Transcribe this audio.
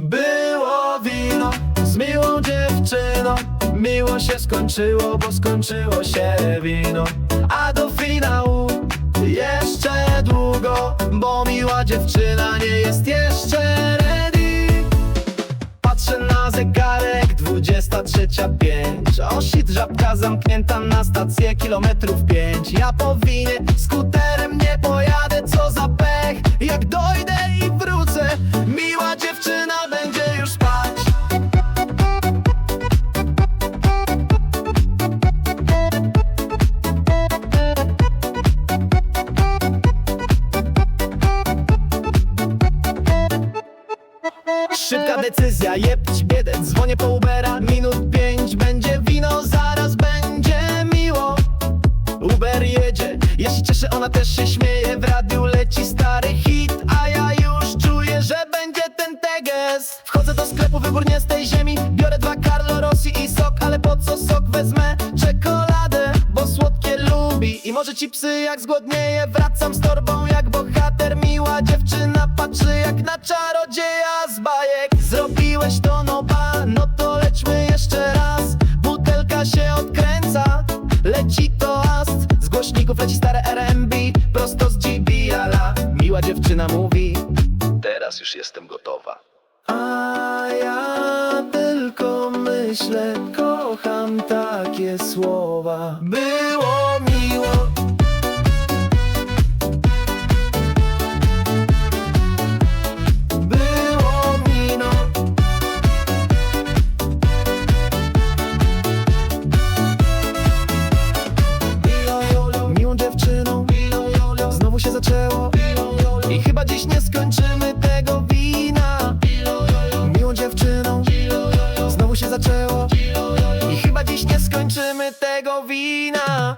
Było wino z miłą dziewczyną. Miło się skończyło, bo skończyło się wino. A do finału jeszcze długo Bo miła dziewczyna nie jest jeszcze ready. Patrzę na zegarek, 23.05 O shit, żabka zamknięta na stację kilometrów 5 Ja po winie skuterem nie pojadę, co za pech. Jak dojdę Szybka decyzja, jebć biedę. Dzwonię po Ubera, minut pięć Będzie wino, zaraz będzie miło. Uber jedzie, ja się cieszę, ona też się śmieje. W radiu leci stary hit A ja już czuję, że będzie ten teges. Wchodzę do sklepu, wybór nie z tej ziemi. Biorę dwa Carlo Rossi i sok Ale po co sok wezmę? Czekoladę, bo słodkie lubi I może chipsy jak zgłodnieje. Wracam z torbą jak bohater Miła dziewczyna leci to ast Z głośników leci stare RMB, prosto z GBala Miła dziewczyna mówi, teraz już jestem gotowa. A ja tylko myślę, kocham takie słowa. Było miło zaczęło. I chyba dziś nie skończymy tego wina